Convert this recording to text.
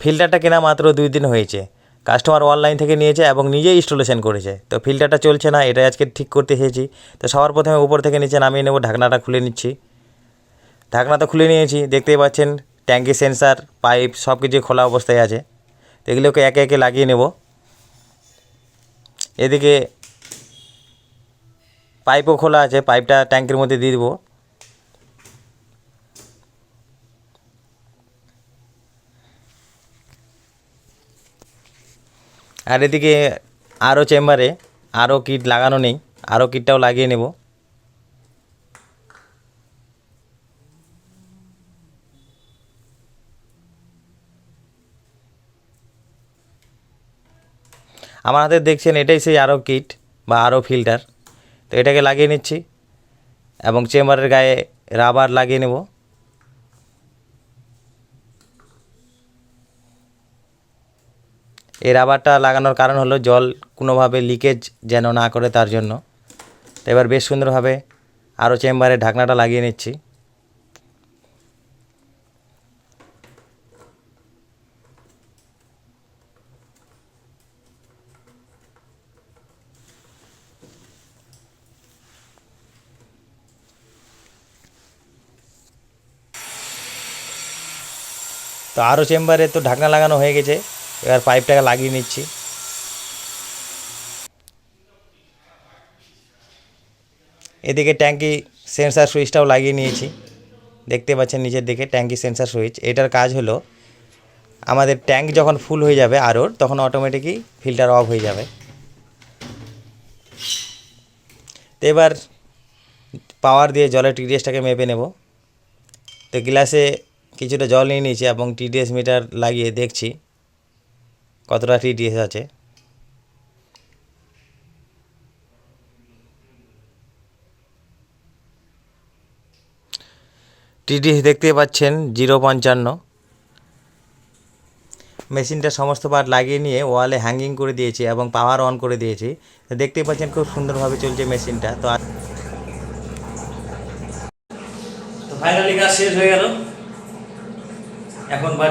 ফিল্টারটা কেনা মাত্র দুই দিন হয়েছে। কাস্টমার অনলাইন থেকে নিয়েছে এবং নিজেই ইনস্টলেশন করেছে। তো ফিল্টারটা চলছে না এটা আজকে ঠিক করতে এসেছি। তো সবার প্রথমে উপর থেকে নিচে নামিয়ে নেব, ঢাকনাটা খুলে নিচ্ছি। ঢাকনা তো খুলে নিয়েছি, দেখতেই পাচ্ছেন, ট্যাঙ্কি সেন্সার, পাইপ সব কিছু খোলা অবস্থায় আছে। তো এগুলোকে একে একে লাগিয়ে নেব। এদিকে পাইপও খোলা আছে, পাইপটা ট্যাঙ্কের মধ্যে দিয়ে দেবো। আর এদিকে আরও চেম্বারে আরও কিট লাগানো নেই আরও কিটটাও লাগিয়ে নেব। আমার হাতে দেখছেন এটাই সেই আরও কিট বা আরও ফিল্টার। তো এটাকে লাগিয়ে নিচ্ছি এবং চেম্বারের গায়ে রাবার লাগিয়ে নেব। এই রাবারটা লাগানোর কারণ হলো জল কোনোভাবে লিকেজ যেন না করে তার জন্য। তো এবার বেশ সুন্দরভাবে আরও চেম্বারে ঢাকনাটা লাগিয়ে নিচ্ছি। তো আরও চেম্বারে তো ঢাকনা লাগানো হয়ে গেছে। এবার পাইপটাকে লাগিয়ে নিচ্ছি। এদিকে ট্যাঙ্কি সেন্সার সুইচটাও লাগিয়ে নিয়েছি। দেখতে পাচ্ছেন নিচের দিকে ট্যাঙ্কি সেন্সার সুইচ। এটার কাজ হলো, আমাদের ট্যাঙ্ক যখন ফুল হয়ে যাবে আরোর, তখন অটোমেটিকই ফিল্টার অফ হয়ে যাবে। তো এবার পাওয়ার দিয়ে জলের টিডিএসটাকে মেপে নেব। তো গ্লাসে কিছুটা জল নিয়ে নিয়েছি এবং টিডিএস মিটার লাগিয়ে দেখছি। কতটা টিডিএস আছে? টিডিএস দেখতে পাচ্ছেন জিরো পঞ্চান্ন। মেশিনটা সমস্ত পার্ট লাগিয়ে নিয়ে ওয়ালে হ্যাঙ্গিং করে দিয়েছি এবং পাওয়ার অন করে দিয়েছি। তো দেখতেই পাচ্ছেন খুব সুন্দরভাবে চলছে মেশিনটা। তো ফাইনালি কাজ শেষ হয়ে গেল। এখন বাড়ি